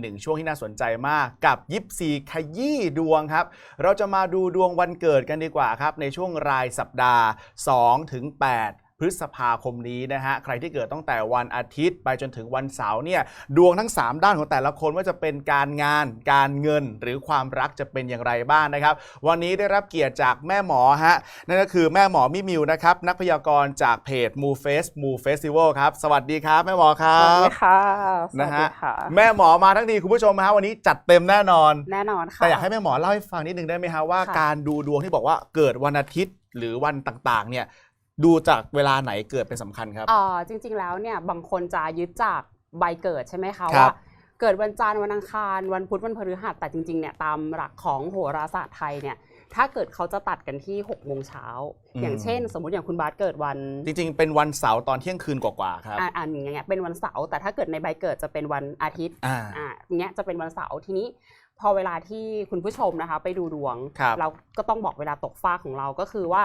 หนึ่งช่วงที่น่าสนใจมากกับยิปซีขยี้ดวงครับ เราจะมาดูดวงวันเกิดกันดีกว่าครับ ในช่วงรายสัปดาห์2ถึง8 พฤษภาคมนี้นะฮะ ใครที่เกิดตั้งแต่วันอาทิตย์ไปจนถึงวันเสาร์เนี่ย ดวงทั้ง 3 ด้านของแต่ละคนว่าจะเป็นการงาน การเงิน หรือความรักจะเป็นอย่างไรบ้างนะครับ วันนี้ได้รับเกียรติจากแม่หมอฮะ นั่นก็คือแม่หมอมิมิวนะครับ นักพยากรณ์จากเพจ m o f a c e m o Festival ครับ สวัสดีครับแม่หมอครัสวัสบดีค่ะสวันะสฮะดีค่ะแม่หมอมาทั้งทีคุณผู้ชมฮะวันนี้จัดเต็มแน่นอน แน่นอนค่ะ แต่อยากให้แม่หมอเล่าให้ฟังนิดนึงได้ไหมฮะว่าค่ะการดูดวงที่บอกว่าเกิดวันอาทิตย์หรือวันต่างๆ เนี่ย ดูจากเวลาไหนเกิดเป็นสำคัญครับ เอ่อจริงๆแล้วเนี่ยบางคนจะยึดจากใบเกิดใช่ไหมคะครับ ว่าเกิดวันจันทร์วันอังคาร วันพุธวันพฤหัสแต่จริงๆเนี่ยตามหลักของโหราศาสตร์ไทยเนี่ยถ้าเกิดเขาจะตัดกันที่6กโมงเช้าอย่างเช่น สมมติอย่างคุณบาสเกิดวันจริง ๆ เป็นวันเสาร์ตอนเที่ยงคืนกว่าๆครับอ่าอ่านอย่างเงี้ยเป็นวันเสาร์แต่ถ้าเกิดในใบเกิดจะเป็นวันอาทิตย์อ่า อ่าอย่างเงี้ยจะเป็นวันเสาร์ทีนี้ พอเวลาที่คุณผู้ชมนะคะ ไปดูดวง ครับ เราก็ต้องบอกเวลาตกฟ้ากของเราก็คือว่า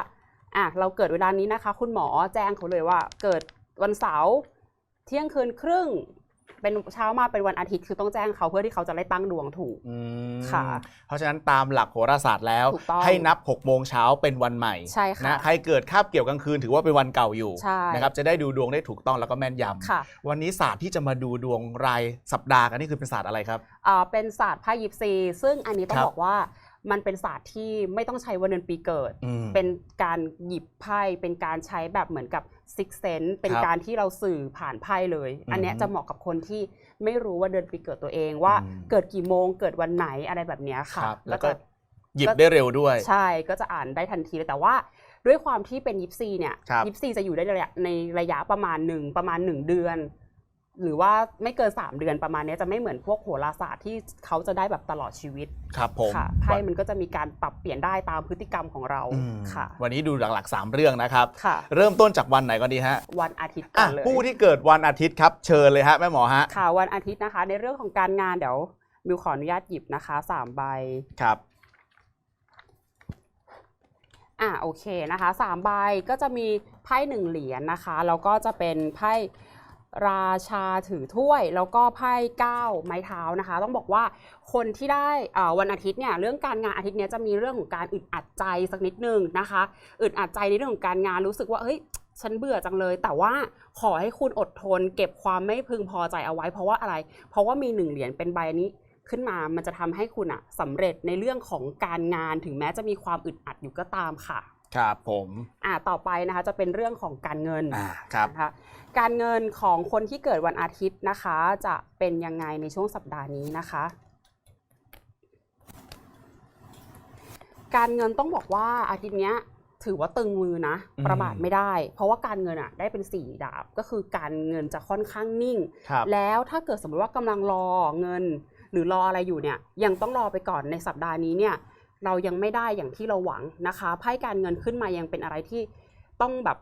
อะเราเกิดเวลานี้นะคะ คุณหมอแจ้งเขาเลยว่า เกิดวันเสาร์เที่ยงคืนครึ่ง เป็นเช้ามาเป็นวันอาทิตย์คือต้องแจ้งเขาเพื่อที่เขาจะได้ตั้งดวงถูกอืมค่ะ เพราะฉะนั้นตามหลักโหราศาสตร์แล้ว ถูกต้องให้นับ6โมงเช้าเป็นวันใหม่ใช่ค่ะนะใครเกิดคาบเกี่ยวกลางคืนถือว่าเป็นวันเก่าอยู่ใช่ นะครับจะได้ดูดวงได้ถูกต้องแล้วก็แม่นยำค่ะวันนี้ศาสตร์ที่จะมาดูดวงรายสัปดาห์กันนี่คือเป็นศาสตร์อะไรครับ อ่าเป็นศาสตร์ไพ่ยิปซี ซึ่งอันนี้ต้อคงรับ บอกว่า มันเป็นศาสตร์ที่ไม่ต้องใช้วันเดือนปีเกิดอืมเป็นการหยิบไพ่เป็นการใช้แบบเหมือนกับซิกเซนเป็นครับการที่เราสื่อผ่านไพ่เลยอืมอันเนี้ยจะเหมาะกับคนที่ไม่รู้ว่าเดือนปีเกิดตัวเองว่าอืมเกิดกี่โมงเกิดวันไหนอะไรแบบเนี้ยค่ะครับแล้วก็จะหยิบได้เร็วด้วย ใช่ก็จะอ่านได้ทันทีเลยแต่ว่าด้วยความที่เป็นยิปซีเนี่ยครับยิปซีจะอยู่ได้ในระยะในระยะประมาณหนึ่งประมาณหนึ่งเดือน หรือว่าไม่เกิน 3 เดือนประมาณเนี้ยจะไม่เหมือนพวกโหราศาสตร์ที่เขาจะได้แบบตลอดชีวิตครับผมค่ะไพ่มันก็จะมีการปรับเปลี่ยนได้ตามพฤติกรรมของเราอืมค่ะ วันนี้ดูหลักๆ 3 เรื่องนะครับค่ะเริ่มต้นจากวันไหนก่อนดีฮะ วันอาทิตย์ก่อะอนเลยผู้ที่เกิดวันอาทิตย์ครับเชิญเลยฮะแม่หมอฮะค่ะวันอาทิตย์นะคะ ในเรื่องของการงานเดี๋ยวมิวขออนุญาตหยิบนะคะสามใบครับอะโอเคนะคะสามใบก็จะมีไพ่หนึ่งเหรียญนะคะแล้วก็จะเป็นไพ่ ราชาถือถ้วย แล้วก็ไพ่เก้าไม้เท้านะคะ ต้องบอกว่าคนที่ได้อ่าวันอาทิตย์เนี่ยเรื่องการงานอาทิตย์เนี้ยจะมีเรื่องของการอึดอัดใจสักนิดนึงนะคะอึดอัดใจในเรื่องของการงานรู้สึกว่าเฮ้ยฉันเบื่อจังเลย แต่ว่าขอให้คุณอดทน เก็บความไม่พึงพอใจเอาไว้ เพราะว่าอะไร เพราะว่ามีหนึ่งเหรียญเป็นใบนี้ขึ้นมา มันจะทำให้คุณอะสำเร็จในเรื่องของการงานถึงแม้จะมีความอึดอัดอยู่ก็ตามค่ะ ครับผม อ่าต่อไปนะคะจะเป็นเรื่องของการเงินอ่าครับนะคะ การเงินของคนที่เกิดวันอาทิตย์นะคะ จะเป็นยังไงในช่วงสัปดาห์นี้นะคะ การเงินต้องบอกว่าอาทิตย์เนี้ยถือว่าตึงมือนะอืมประมาทไม่ได้ เพราะว่าการเงินอะได้เป็นสี่ดาบก็คือการเงินจะค่อนข้างนิ่งครับแล้วถ้าเกิดสมมติว่ากำลังรอเงิน หรือรออะไรอยู่เนี่ย ยังต้องรอไปก่อนในสัปดาห์นี้เนี่ย เรายังไม่ได้อย่างที่เราหวังนะคะไพ่การเงินขึ้นมายังเป็นอะไรที่ต้องแบบ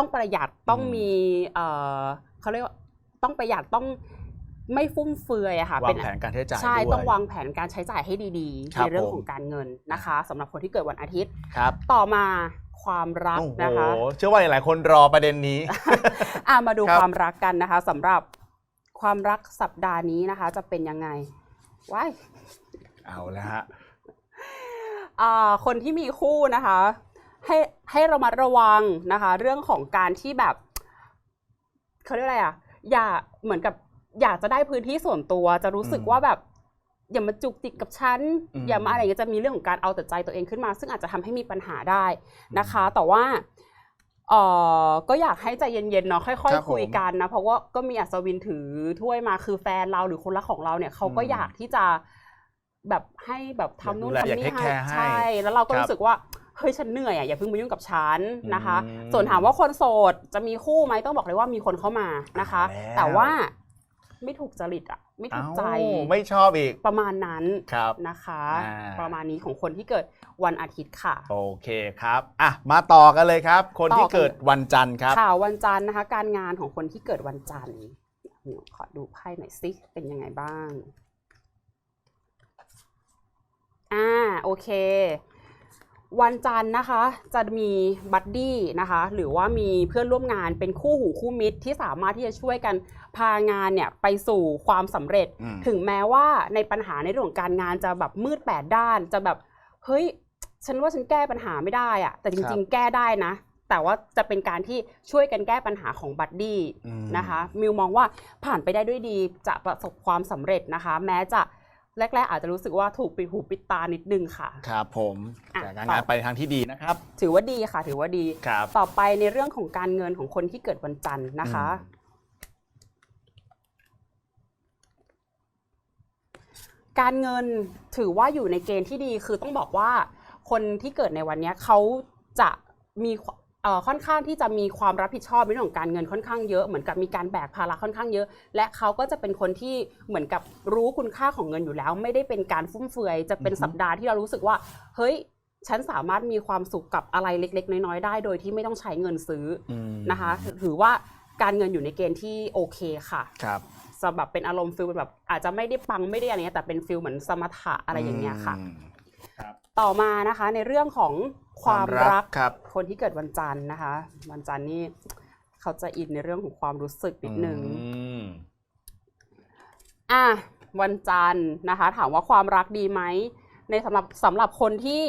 ต้องประหยัดต้องมีเอ่อเขาเรียกว่าต้องประหยัดต้องไม่ฟุ่มเฟือยอะค่ะวาเป็งนแผนการใช้จ่ายใช่ด้วยต้องวางแผนการใช้จ่ายให้ดีๆครับในเรื่องผมของการเงินนะคะสำหรับคนที่เกิดวันอาทิตย์ครับต่อมาความรักโอ้โหนะคะเชื่อว่าหลายๆคนรอประเด็นนี้อะมาดูครับความรักกันนะคะสำหรับความรักสัปดาห์นี้นะคะ จะเป็นยังไงว้ายเอาแล้วฮะอ่าคนที่มีคู่นะคะ ให้ให้ระมัดระวังนะคะ เรื่องของการที่แบบเขาเรียกอะไรอะอย่าเหมือนกับอยากจะได้พื้นที่ส่วนตัว จะรู้สึกอืมว่าแบบ อย่ามาจุกจิกกับฉันอืมอย่ามาอะไรอย่างเงี้ยจะมีเรื่องของการเอาแต่ใจตัวเองขึ้นมา ซึ่งอาจจะทำให้มีปัญหาได้นะคะ แต่ว่าเอ่อก็อยากให้ใจเย็นๆเนาะค่อยครับๆผมคุยกันนะ เพราะว่าก็มีอัศวินถือถ้วยมาคือแฟนเราหรือคนรักของเราเนี่ยเขาก็อืมอยากที่จะแบบให้แบบทำนู่นอยากดูแลอยากทำนี่ take care ให้ใช่ แล้วเราก็ครับรู้สึกว่า เฮ้ยฉันเหนื่อยอะอย่าเพิ่งมายุ่งกับฉันนะคะอืมส่วนถามว่าคนโสดจะมีคู่ไหมต้องบอกเลยว่ามีคนเข้ามานะคะเอาแล้วแต่ว่าไม่ถูกจริตอะไม่ถูกใจเอ้าไม่ชอบอีกประมาณนั้นครับนะคะอ่าประมาณนี้ของคนที่เกิดวันอาทิตย์ค่ะ โอเคครับอะมาต่อกันเลยครับ คนที่ต่อกันเกิดวันจันทร์ครับข่าววันจันทร์นะคะ การงานของคนที่เกิดวันจันทร์เดี๋ยวขอดูไพ่หน่อยสิเป็นยังไงบ้างอ่าโอเค วันจันทร์นะคะจะมีบัดดี้นะคะหรือว่ามีเพื่อนร่วมงานเป็นคู่หูคู่มิตรที่สามารถที่จะช่วยกันพางานเนี่ยไปสู่ความสำเร็จอืมถึงแม้ว่าในปัญหาในเรื่องของการงานจะแบบมืดแปดด้านจะแบบเฮ้ยฉันว่าฉันแก้ปัญหาไม่ได้อะแต่จริง ๆ แก้ได้นะ แต่ว่าจะเป็นการที่ช่วยกันแก้ปัญหาของบัดดี้อืมนะคะมิวมองว่าผ่านไปได้ด้วยดีจะประสบความสำเร็จนะคะ แม้จะ แรกๆอาจจะรู้สึกว่าถูกปิดหูปิดตานิดนึงค่ะ ครับผมอะแต่การต่องานไปทางที่ดีนะครับ ถือว่าดีค่ะ ถือว่าดี ครับ ต่อไปในเรื่องของการเงินของคนที่เกิดวันจันทร์นะคะ อืมการเงินถือว่าอยู่ในเกณฑ์ที่ดีคือต้องบอกว่า คนที่เกิดในวันเนี้ยเขาจะมีเอ่อ ค่อนข้างที่จะมีความรับผิดชอบในเรื่องของการเงินค่อนข้างเยอะเหมือนกับมีการแบกภาระค่อนข้างเยอะ และเขาก็จะเป็นคนที่เหมือนกับรู้คุณค่าของเงินอยู่แล้ว ไม่ได้เป็นการฟุ่มเฟือย จะเป็นอือฮึสัปดาห์ที่เรารู้สึกว่า เฮ้ยฉันสามารถมีความสุขกับอะไรเล็ก ๆ น้อยๆได้ โดยที่ไม่ต้องใช้เงินซื้ออืมนะคะถือว่าการเงินอยู่ในเกณฑ์ที่โอเคค่ะครับจะแบบเป็นอารมณ์ฟิลแบบอาจจะไม่ได้ปังไม่ได้อะไรเงี้ยแต่เป็นฟิลเหมือนสมถะอะไรอย่างเงี้ยค่ะมครับ ต่อมานะคะในเรื่องของความรักครับ คนที่เกิดวันจันทร์นะคะ วันจันทร์นี่เขาจะอินในเรื่องของความรู้สึกนิดนึงอืมอะวันจันทร์นะคะ ถามว่าความรักดีไหมในสำหรับสำหรับคนที่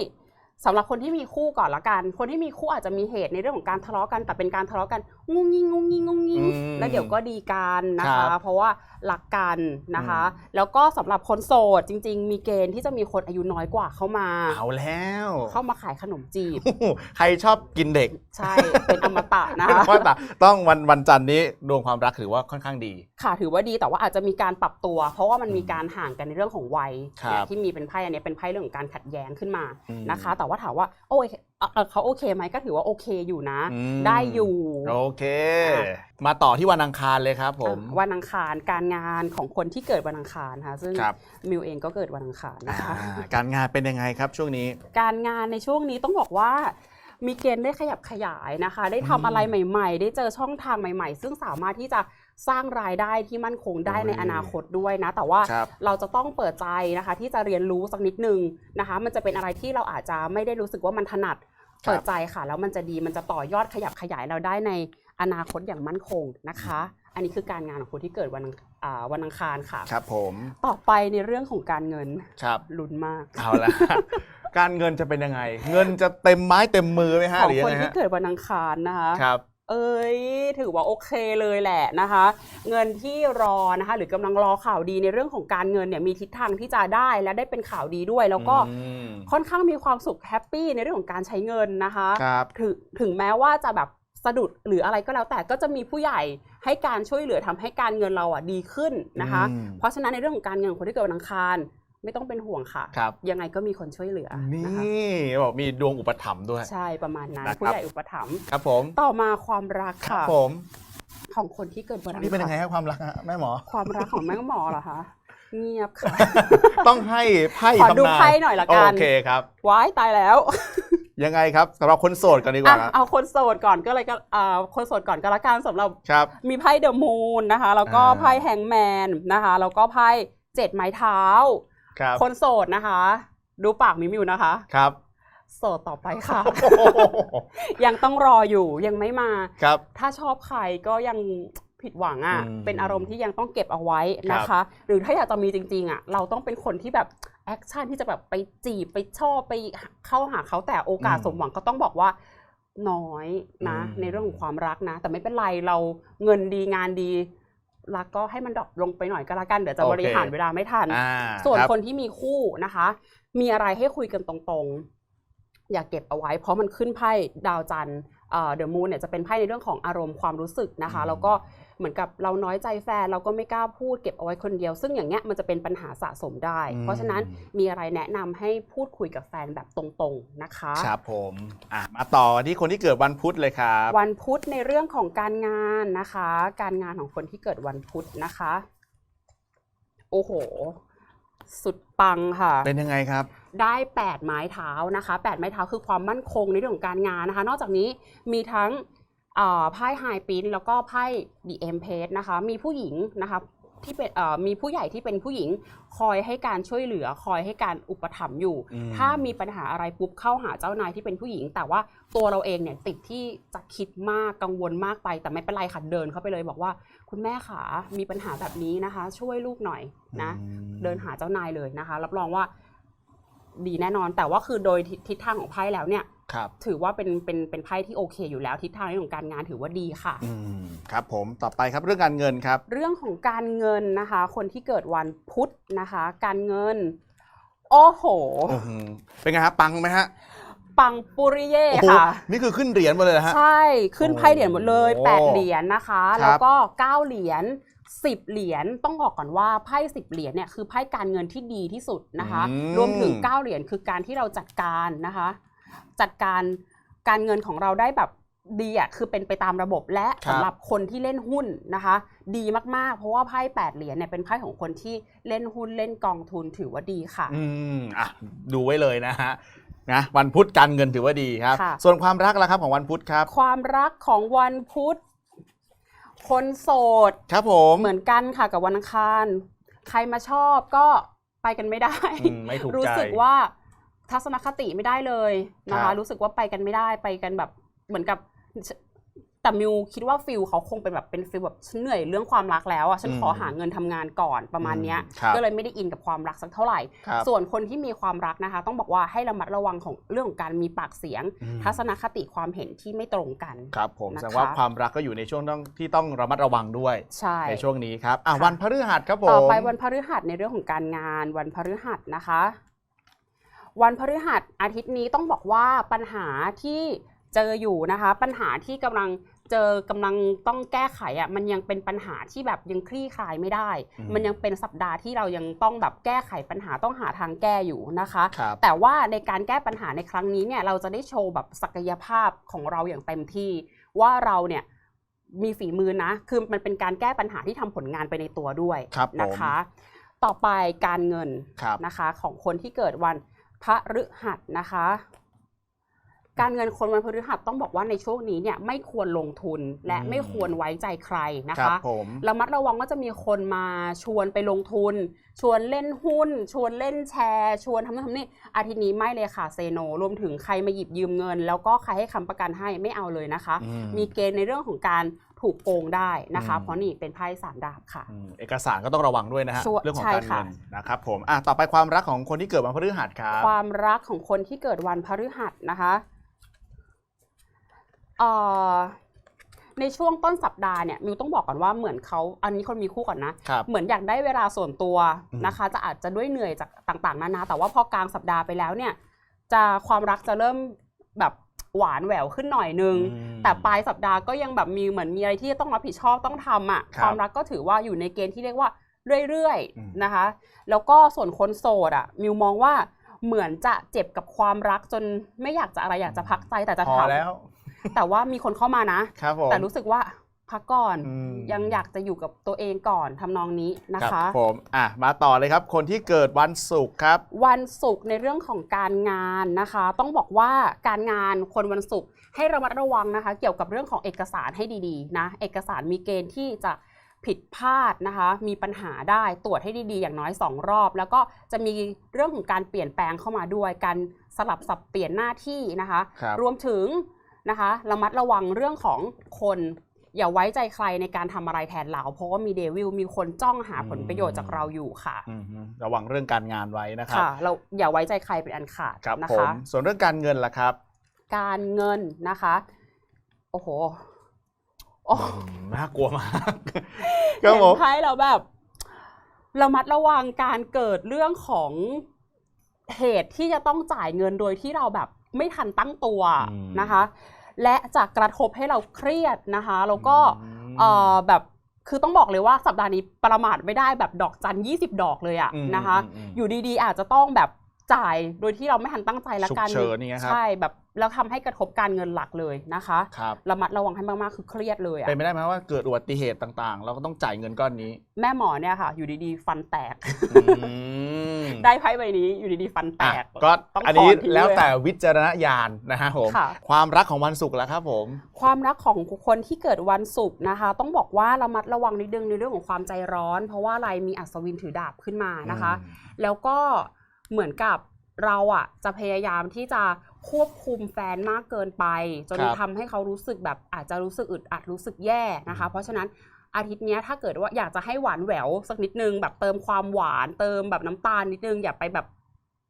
สำหรับคนที่มีคู่ก่อนละกัน คนที่มีคู่อาจจะมีเหตุในเรื่องของการทะเลาะกัน แต่เป็นการทะเลาะกันงุ้งงิ้งงุ้งงิ้งงุ้งงิ้งอืมแล้วเดี๋ยวก็ดีกันนะครัคะ บเพราะว่ารักกันนะคะอืมแล้วก็สำหรับคนโสดจริง ๆ มีเกณฑ์ที่จะมีคนอายุน้อยกว่าเข้ามา เอาแล้วเข้ามาขายขนมจีบ โอ้โหใครชอบกินเด็กใช่ เป็นอมตะนะไม่คะต้องว่าแต่ต้องวันวันจันทร์นี้ดวงความรักถือว่าค่อนข้างดี ค่ะถือว่าดีแต่ว่าอาจจะมีการปรับตัว เพราะว่ามันมีอืมการห่างกันในเรื่องของวัยครับเนี่ยที่มีเป็นไพ่อันเนี้ยเป็นไพ่เรื่องของการขัดแย้งขึ้นมาอืมนะคะ แต่ว่าถามว่าโอ้ย เอ่อเอ่อเขาโอเคไหมก็ถือว่าโอเคอยู่นะ อืม ได้อยู่ โอเค อะ มาต่อที่วันอังคารเลยครับผม อะวันอังคารการงานของคนที่เกิดวันอังคารนะคะซึ่งครับ มิวเองก็เกิดวันอังคารนะคะ อ่าการงานเป็นยังไงครับช่วงนี้ การงานในช่วงนี้ต้องบอกว่า มีเกณฑ์ได้ขยับขยายนะคะ ได้ทำอืมอะไรใหม่ ๆ ได้เจอช่องทางใหม่ ๆ ซึ่งสามารถที่จะ สร้างรายได้ที่มั่นคงได้โอ้ยในอนาคตด้วยนะ แต่ว่าครับเราจะต้องเปิดใจนะคะ ที่จะเรียนรู้สักนิดนึงนะคะ มันจะเป็นอะไรที่เราอาจจะไม่ได้รู้สึกว่ามันถนัดครับเปิดใจค่ะ แล้วมันจะดีมันจะต่อยอดขยับขยายเราได้ในอนาคตอย่างมั่นคงนะคะ อันนี้คือการงานของคนที่เกิดวันอังอ่าวันอังคารค่ะ ครับผมต่อไปในเรื่องของการเงินครับลุ้นมากเอาละการเงินจะเป็นยังไง เงินจะเต็มไม้เต็มมือไหมฮะของหรือยัคงนไงที่ฮะเกิดวันอังคารนะคะครับ เอ้ยถือว่าโอเคเลยแหละนะคะ เงินที่รอนะคะ หรือกำลังรอข่าวดีในเรื่องของการเงินเนี่ยมีทิศทางที่จะได้และได้เป็นข่าวดีด้วย แล้วก็อืมค่อนข้างมีความสุขแฮปปี้ในเรื่องของการใช้เงินนะคะครับถึงถึงแม้ว่าจะแบบสะดุดหรืออะไรก็แล้วแต่ก็จะมีผู้ใหญ่ให้การช่วยเหลือทำให้การเงินเราอะดีขึ้นนะคะอืมเพราะฉะนั้นในเรื่องของการเงินของคนที่เกิดวันอังคาร ไม่ต้องเป็นห่วงค่ะ ครับ ยังไงก็มีคนช่วยเหลือนีนะคะ่บอกมีดวงอุปถัมภ์ด้วย ใช่ประมาณนั้นนะครับ ผู้ใหญ่อุปถัมภ์ครับผมต่อมาความรักครับค่ะ ผมของคนที่เกิดวันอังนี่เป็นยังไงคารฮะความรักฮะแม่หมอ ความรักของแม่หมอเหรอคะเงียบค่ะ ต้องให้ไพ่ขอดูคำนานไพ่หน่อยละกัน โอเคครับ ว้ายตายแล้ว ยังไงครับสำหรับคนโสดกันดีกอะว่าครับเอาคนโสดก่อนก็เลยก็อ่าคนโสดก่อนก็แล้วกันสำหรับครับ มีไพ่เดอะมูนนะคะ แล้วก็อ่า ไพ่แฮงแมนนะคะ แล้วก็ไพ่เจ็ดไม้เท้า ครับ คนโสดนะคะ ดูปากมิมิวนะคะ ครับ โสดต่อไปค่ะ ยังต้องรออยู่ยังไม่มา ครับ ถ้าชอบใครก็ยังผิดหวังอะ อืมเป็นอารมณ์ที่ยังต้องเก็บเอาไว้นะครัคะบหรือถ้าอยากจะมีจริง ๆอะ เราต้องเป็นคนที่แบบแอคชั่นที่จะแบบไปจีบไปชอบไปเข้าหาเขาแต่โอกาสสมหวังก็ต้องบอกว่าน้อยนะในเรื่องของความรักนะ แต่ไม่เป็นไรเราเงินดีงานดี รักก็ให้มันดรอปลงไปหน่อยก็แล้วกันเดี๋ยวจะบริหารเวลาไม่ทัน อ่าส่วนรับ คนที่มีคู่นะคะ มีอะไรให้คุยกันตรงๆ อย่าเก็บเอาไว้ เพราะมันขึ้นไพ่ดาวจันทร์เดอะมูนเนี่ยจะเป็นไพ่ในเรื่องของอารมณ์ความรู้สึกนะคะ อืมแล้วก็ เหมือนกับเราน้อยใจแฟนเราก็ไม่กล้าพูดเก็บเอาไว้คนเดียว ซึ่งอย่างเงี้ยมันจะเป็นปัญหาสะสมได้ เพราะฉะนั้นมีอะไรแนะนำให้พูดคุยกับแฟนแบบตรงๆนะคะครับผมอะมาต่อที่คนที่เกิดวันพุธเลยครับวันพุธในเรื่องของการงานนะคะ การงานของคนที่เกิดวันพุธนะคะ โอ้โห สุดปังค่ะ เป็นยังไงครับได้ 8 ไม้เท้านะคะ 8 ไม้เท้าคือความมั่นคงในเรื่องของการงานนะคะ นอกจากนี้มีทั้งเอ่อ ไพ่ไฮปินแล้วก็ไพ่ดีเอ็มเพนะคะ มีผู้หญิงนะคะที่เป็นเอ่อมีผู้ใหญ่ที่เป็นผู้หญิงคอยให้การช่วยเหลือ คอยให้การอุปถัมภ์อยู่อืมถ้ามีปัญหาอะไรปุ๊บเข้าหาเจ้านายที่เป็นผู้หญิง แต่ว่าตัวเราเองเนี่ยติดที่จะคิดมากกังวลมากไป แต่ไม่เป็นไรค่ะเดินเข้าไปเลยบอกว่า คุณแม่ขามีปัญหาแบบนี้นะคะ ช่วยลูกหน่อยนะอืมเดินหาเจ้านายเลยนะคะ รับรองว่าดีแน่นอนแต่ว่าคือโดยทิทิศทางของไพ่แล้วเนี่ยครับ ถือว่าเป็นเป็นเป็นไพ่ที่โอเคอยู่แล้วทิศทางในเรื่องของการงานถือว่าดีค่ะอืมครับผมต่อไปครับเรื่องการเงินครับ เรื่องของการเงินนะคะ คนที่เกิดวันพุธนะคะ การเงิน โอ้โหอื้อหือเป็นไงครับปังไหมฮะปังปุริเย่โอ้โหค่ะ นี่คือขึ้นเหรียญมาเลยนะฮะ ใช่ ขึ้นไพ่เหรียญหมดเลยโอ้8เหรียญนะคะครับแล้วก็ 9 เหรียญ10 เหรียญต้องบอกก่อนว่าไพ่10 เหรียญเนี่ยคือไพ่การเงินที่ดีที่สุดนะคะอืมรวมถึง 9 เหรียญคือการที่เราจัดการนะคะ จัดการการเงินของเราได้แบบดีอะคือเป็นไปตามระบบและครับ สำหรับคนที่เล่นหุ้นนะคะ ดีมากๆ เพราะว่าไพ่8เหรียญเนี่ยเป็นไพ่ของคนที่เล่นหุ้นเล่นกองทุนถือว่าดีค่ะ อืมอะดูไว้เลยนะฮะนะวันพุธการเงินถือว่าดีครับ ค่ะ ส่วนความรักล่ะครับของวันพุธครับ ความรักของวันพุธ คนโสด ครับผมเหมือนกันค่ะกับวันอังคาร ใครมาชอบก็ไปกันไม่ได้ อืมไม่ถูกใจ รู้สึกว่า ทัศนคติไม่ได้เลยนะครัคะ บ รู้สึกว่าไปกันไม่ได้ไปกันแบบเหมือนกับ แต่มิวคิดว่าฟิลเขาคงเป็นแบบเป็นฟิลแบบฉันเหนื่อยเรื่องความรักแล้วอะฉันขอหาเงินทำงานก่อนประมาณเนี้ยครับ ก็เลยไม่ได้อินกับความรักสักเท่าไหร่ ครับส่วนคนที่มีความรักนะคะ ต้องบอกว่าให้ระมัดระวังของเรื่องของการมีปากเสียง อืม ทัศนคติความเห็นที่ไม่ตรงกัน ครับผมนะคะแสดงว่าความรักก็อยู่ในช่วงต้องที่ต้องระมัดระวังด้วย ใช่ ในช่วงนี้ครับอะค่ะ วันพฤหัสครับผม ต่อไปวันพฤหัสในเรื่องของการงานวันพฤหัสนะคะ วันพฤหัสอาทิตย์นี้ต้องบอกว่าปัญหาที่เจออยู่นะคะ ปัญหาที่กำลังเจอกำลังต้องแก้ไขอะมันยังเป็นปัญหาที่แบบยังคลี่คลายไม่ได้อืมมันยังเป็นสัปดาห์ที่เรายังต้องแบบแก้ไขปัญหาต้องหาทางแก้อยู่นะคะครับแต่ว่าในการแก้ปัญหาในครั้งนี้เนี่ยเราจะได้โชว์แบบศักยภาพของเราอย่างเต็มที่ ว่าเราเนี่ยมีฝีมือนะ คือมันเป็นการแก้ปัญหาที่ทำผลงานไปในตัวด้วยครับผมนะคะ ต่อไปการเงินครับนะคะของคนที่เกิดวัน พฤหัสนะคะ การเงินคนวันพฤหัสต้องบอกว่าในช่วงนี้เนี่ยไม่ควรลงทุนและอืมไม่ควรไว้ใจใครนะครัคะบผมระมัดระวังว่าจะมีคนมาชวนไปลงทุน ชวนเล่นหุ้น ชวนเล่นแชร์ ชวนทำนู่นทำนี่อาทิตย์นี้ไม่เลยค่ะเซโนรวมถึงใครมาหยิบยืมเงิน แล้วก็ใครให้คำประกันให้ไม่เอาเลยนะคะ อืมมีเกณฑ์ในเรื่องของการ ถูกโกงได้นะคะ อืม เพราะนี่เป็นไพ่สามดาบค่ะ อืมเอกสารก็ต้องระวังด้วยนะฮะชัวร์เรื่องของใช่การค่ะ เงินนะครับผมอะต่อไปความรักของคนที่เกิดวันพฤหัสครับ ความรักของคนที่เกิดวันพฤหัสนะคะเอ่อในช่วงต้นสัปดาห์เนี่ยมิวต้องบอกก่อนว่าเหมือนเขาอันนี้คนมีคู่ก่อนนะ ครับ เหมือนอยากได้เวลาส่วนตัวอืม นะคะ จะอาจจะด้วยเหนื่อยจากต่างๆนานาแต่ว่าพอกลางสัปดาห์ไปแล้วเนี่ย จะความรักจะเริ่มแบบ หวานแหววขึ้นหน่อยนึงอืมแต่ปลายสัปดาห์ก็ยังแบบมีเหมือนมีอะไรที่ต้องรับผิดชอบต้องทำอะครับความรักก็ถือว่าอยู่ในเกณฑ์ที่เรียกว่าเรื่อยอืมๆนะคะ แล้วก็ส่วนคนโสดอะมิวมองว่าเหมือนจะเจ็บกับความรักจนไม่อยากจะอะไรอยากจะพักใจแต่จะพอทำแล้ว แต่ว่ามีคนเข้ามานะ ครับผมแต่รู้สึกว่า พักก่อน อืม ยังอยากจะอยู่กับตัวเองก่อนทำนองนี้นะรัคะ บผมอะมาต่อเลยครับ คนที่เกิดวันศุกร์ครับ วันศุกร์ในเรื่องของการงานนะคะ ต้องบอกว่าการงานคนวันศุกร์ให้ระมัดระวังนะคะ เกี่ยวกับเรื่องของเอกสารให้ดีๆนะเอกสารมีเกณฑ์ที่จะผิดพลาดนะคะ มีปัญหาได้ตรวจให้ดีๆ อย่างน้อย 2 รอบ แล้วก็จะมีเรื่องของการเปลี่ยนแปลงเข้ามาด้วย การสลับสับเปลี่ยนหน้าที่นะคะครับรวมถึงนะคะระมัดระวังเรื่องของคน อย่าไว้ใจใครในการทำอะไรแทนเรา เพราะว่ามีเดวิลมีคนจ้องหาผลประโยชน์จากเราอยู่ค่ะอืมระวังเรื่องการงานไว้นะครับค่ะเราอย่าไว้ใจใครเป็นอันขาดครับนะผมคะส่วนเรื่องการเงินล่ะครับ การเงินนะคะ โอ้โหโอ้อืมน่ากลัวมากคเห็รับนผมไพ่แล้วแบบระมัดระวังการเกิดเรื่องของเหตุที่จะต้องจ่ายเงินโดยที่เราแบบไม่ทันตั้งตัวนะคะ และจะกระทบให้เราเครียดนะคะ แล้วก็มเอ่อแบบคือต้องบอกเลยว่าสัปดาห์นี้ประมาทไม่ได้แบบดอกจัน20ดอกเลยอะอืมนะคะอืมอืมอยู่ดีๆ อาจจะต้องแบบจ่ายโดยที่เราไม่ทันตั้งใจและฉุกการเฉินอย่างเงี้ยครับ ใช่แบบแล้วทำให้กระทบการเงินหลักเลยนะคะครับ ระมัดระวังให้มากๆคือเครียดเลยอะเป็นไม่ได้ไหมว่าเกิดอุบัติเหตุต่างๆ เราก็ต้องจ่ายเงินก้อนนี้แม่หมอเนี่ยค่ะ อยู่ดีๆ ฟันแตก อืม ได้ไพ่ใบนี้อยู่ดีๆฟันแตอะกก็ต้องอันนี้ถอนทิ้งแล้วเลยแต่วิจารณญาณนะฮะผมค่ะความรักของวันศุกร์แล้วครับผม ความรักของคนที่เกิดวันศุกร์นะคะ ต้องบอกว่าระมัดระวังนิดนึงในเรื่องของความใจร้อน เพราะว่าอะไรมีอัศวินถือดาบขึ้นมานะคะ แล้วก็เหมือนกับเราอะจะพยายามที่จะควบคุมแฟนมากเกินไป จนครับทำให้เขารู้สึกแบบอาจจะรู้สึกอึดอัดรู้สึกแย่นะคะ เพราะฉะนั้น อาทิตย์เนี้ยถ้าเกิดว่าอยากจะให้หวานแหววสักนิดนึงแบบเติมความหวาน เติมแบบน้ำตาลนิดนึงอย่าไปแบบ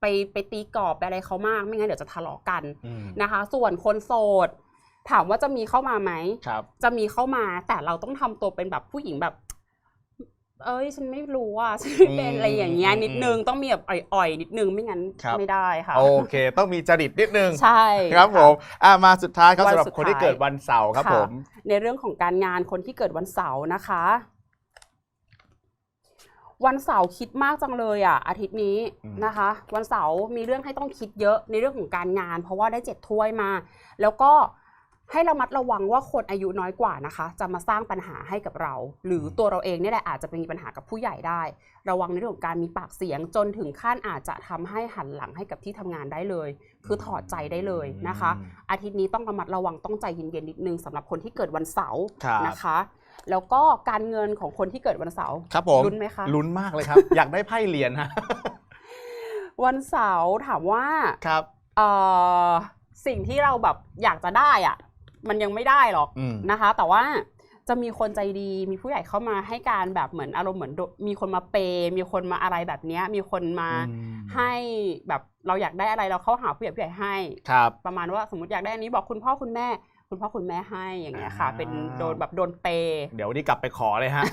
ไปไปตีกรอบไปอะไรเขามากไม่งั้นเดี๋ยวจะทะเลาะกันอืมนะคะ ส่วนคนโสดถามว่าจะมีเข้ามาไหมครับจะมีเข้ามาแต่เราต้องทำตัวเป็นแบบผู้หญิงแบบ เอ้ยฉันไม่รู้อะฉันไม่เป็นอืมอะไรอย่างเงี้ยอืมนิดนึงต้องมีแบบอ่อยๆ นิดนึงไม่งั้นครับไม่ได้ค่ะ โอเค ต้องมีจริตนิดนึง ใช่ครับะผมอะมาสุดท้ายครับวันสำหรับสุดคนที่ท้ายเกิดวันเสาร์ครับค่ะผม ในเรื่องของการงานคนที่เกิดวันเสาร์นะคะ วันเสาร์คิดมากจังเลยอะ อาทิตย์นี้อืมนะคะ วันเสาร์มีเรื่องให้ต้องคิดเยอะในเรื่องของการงาน เพราะว่าได้เจ็ดถ้วยมา แล้วก็ ให้ระมัดระวังว่าคนอายุน้อยกว่านะคะ จะมาสร้างปัญหาให้กับเรา หรือตัวเราเองเนี่ยแหละอาจจะไปมีปัญหากับผู้ใหญ่ได้ ระวังในเรื่องของการมีปากเสียงจนถึงขั้นอาจจะทำให้หันหลังให้กับที่ทำงานได้เลย คือถอดใจได้เลยนะคะ อาทิตย์นี้ต้องระมัดระวังต้องใจเย็นๆนิดนึงสำหรับคนที่เกิดวันเสาร์ครับนะคะแล้วก็การเงินของคนที่เกิดวันเสาร์ครับผมลุ้นไหมคะลุ้นมากเลยครับ อยากได้ไพ่เหรียญฮะวันเสาร์ถามว่าครับเอ่อสิ่งที่เราแบบอยากจะได้อะ มันยังไม่ได้หรอกอืม นะคะ แต่ว่าจะมีคนใจดีมีผู้ใหญ่เข้ามาให้การแบบเหมือนอารมณ์เหมือนโดมีคนมาเปย์มีคนมาอะไรแบบเนี้ยมีคนมาอืม ให้แบบเราอยากได้อะไรเราเข้าหาผู้ใหญ่ผู้ใหญ่ให้ ครับ ประมาณว่าสมมติอยากได้อันนี้บอกคุณพ่อคุณแม่ คุณพ่อคุณแม่ให้อย่างเงี้ยค่ะ อ่า เป็นโดนแบบโดนเปย์เดี๋ยววันนี้กลับไปขอเลยฮะ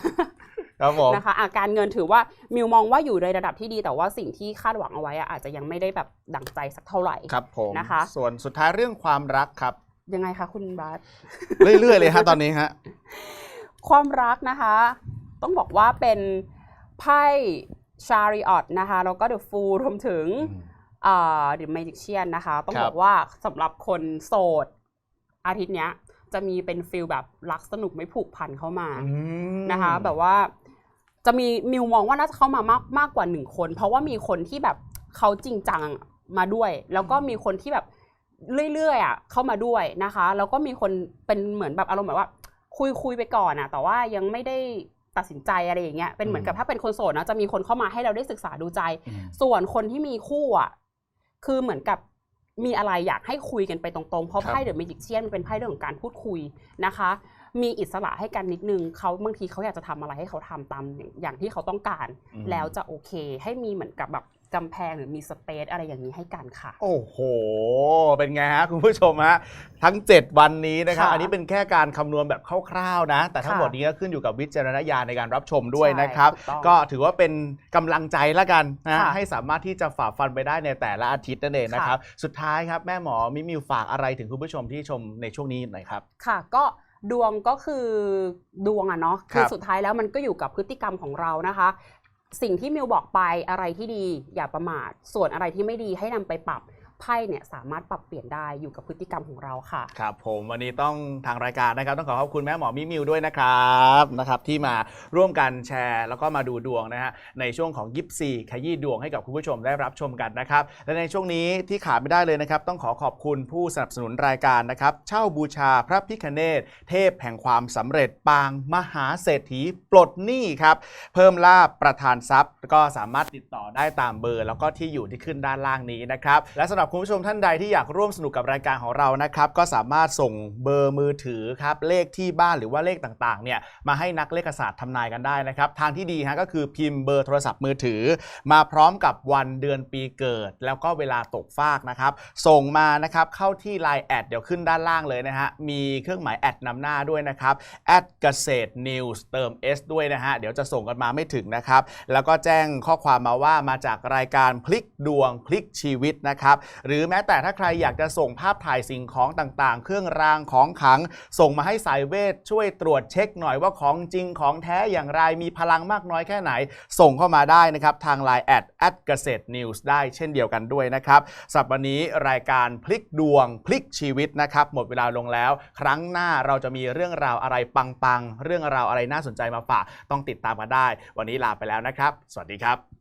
ครับผม นะคะอาการเงินถือว่ามิวมองว่าอยู่ในระดับที่ดี แต่ว่าสิ่งที่คาดหวังเอาไว้อะอาจจะยังไม่ได้แบบดั่งใจสักเท่าไหร่ ครับผมนะคะ ส่วนสุดท้ายเรื่องความรักครับ ยังไงคะคุณบาสเรื่อยๆเลยฮะตอนนี้ฮะความรักนะคะ ต้องบอกว่าเป็นไพ่ชาริออตนะคะแล้วก็เดอะฟูรวมถึงอ่าเดอะเมจิเชียนนะคะ ต้องครับบอกว่าสำหรับคนโสด อาทิตย์เนี้ย จะมีเป็นฟิลแบบรักสนุกไม่ผูกพันเข้ามาอืมนะคะ แบบว่าจะมีมิวมองว่าน่าจะเข้ามามากมากกว่าหนึ่งคน เพราะว่ามีคนที่แบบเขาจริงจังมาด้วย แล้วก็มีคนที่แบบ เรื่อยๆอะเข้ามาด้วยนะคะแล้วก็มีคนเป็นเหมือนแบบอารมณ์แบบว่า คุยคุยไปก่อนอะแต่ว่ายังไม่ได้ตัดสินใจอะไรอย่างเงี้ยเป็นเหมือนกับถ้าเป็นคนโสดนะจะมีคนเข้ามาให้เราได้ศึกษาดูใจอืมส่วนคนที่มีคู่อะคือเหมือนกับมีอะไรอยากให้คุยกันไปตรงๆ เพราะครับไพ่เดอะเมจิกเชียนมันเป็นไพ่เรื่องของการพูดคุยนะคะ มีอิสระให้กันนิดนึงเขาบางทีเขาอยากจะทำอะไรให้เขาทำตามอย่างอย่างที่เขาต้องการอืมแล้วจะโอเค ให้มีเหมือนกับแบบ กำแพงหรือมีสเปซอะไรอย่างนี้ให้กันค่ะ โอ้โห เป็นไงฮะคุณผู้ชมฮะทั้ง 7 วันนี้นะครับ ค่ะอันนี้เป็นแค่การคำนวณแบบคร่าวๆนะ แต่ทั้งค่ะหมดนี้ก็ขึ้นอยู่กับวิจารณญาณในการรับชมด้วยนะครับ ใช่ถูกต้องก็ถือว่าเป็นกำลังใจละกันนะค่ะให้สามารถที่จะฝ่าฟันไปได้ในแต่ละอาทิตย์นั่นเองนะครับ สุดท้ายครับแม่หมอมิมิวฝากอะไรถึงคุณผู้ชมที่ชมในช่วงนี้หน่อยครับ ค่ะก็ดวงก็คือดวงอะเนาะครับคือสุดท้ายแล้วมันก็อยู่กับพฤติกรรมของเรานะคะ สิ่งที่มิวบอกไปอะไรที่ดีอย่าประมาท ส่วนอะไรที่ไม่ดีให้นำไปปรับ ไพ่เนี่ยสามารถปรับเปลี่ยนได้อยู่กับพฤติกรรมของเราค่ะ ครับผมวันนี้ต้องทางรายการนะครับ ต้องขอขอบคุณแม่หมอมิมิวด้วยนะครับนะครับที่มาร่วมกันแชร์ แล้วก็มาดูดวงนะฮะในช่วงของยิปซีขยี้ดวงให้กับคุณผู้ชมได้รับชมกันนะครับ และในช่วงนี้ที่ขาดไม่ได้เลยนะครับ ต้องขอขอบคุณผู้สนับสนุนรายการนะครับ เช่าบูชาพระพิคเนตเทพแห่งความสำเร็จปางมหาเศรษฐีปลดหนี้ครับเพิ่มลาบประทานทรัพย์ ก็สามารถติดต่อได้ตามเบอร์ แล้วก็ที่อยู่ที่ขึ้นด้านล่างนี้นะครับและสำหรับคุณผู้ชมท่านใดที่อยากร่วมสนุกกับรายการของเรานะครับ ก็สามารถส่งเบอร์มือถือครับเลขที่บ้านหรือว่าเลขต่างๆเนี่ยมาให้นักเลขศาสตร์ทำนายกันได้นะครับ ทางที่ดีฮะก็คือพิมพ์เบอร์โทรศัพท์มือถือ มาพร้อมกับวันเดือนปีเกิด แล้วก็เวลาตกฟากนะครับ ส่งมานะครับเข้าที่ Line แอดเดี๋ยวขึ้นด้านล่างเลยนะฮะมีเครื่องหมายแอดนำหน้าด้วยนะครับแอดเกษตรนิวส์เติม S ด้วยนะฮะเดี๋ยวจะส่งกันมาไม่ถึงนะครับแล้วก็แจ้งข้อความมาว่ามาจากรายการพลิกดวงพลิกชีวิตนะครับหรือแม้แต่ถ้าใครอยากจะส่งภาพถ่ายสิ่งของต่างๆ เครื่องรางของขลัง ส่งมาให้สายเวทช่วยตรวจเช็คหน่อยว่าของจริงของแท้อย่างไรมีพลังมากน้อยแค่ไหน ส่งเข้ามาได้นะครับ ทาง Line แอดแอดเกษตรนิวส์ได้เช่นเดียวกันด้วยนะครับสำหรับวันนี้รายการพลิกดวงพลิกชีวิตนะครับ หมดเวลาลงแล้ว ครั้งหน้าเราจะมีเรื่องราวอะไรปังๆ เรื่องราวอะไรน่าสนใจมาฝาก ต้องติดตามกันได้ วันนี้ลาไปแล้วนะครับ สวัสดีครับ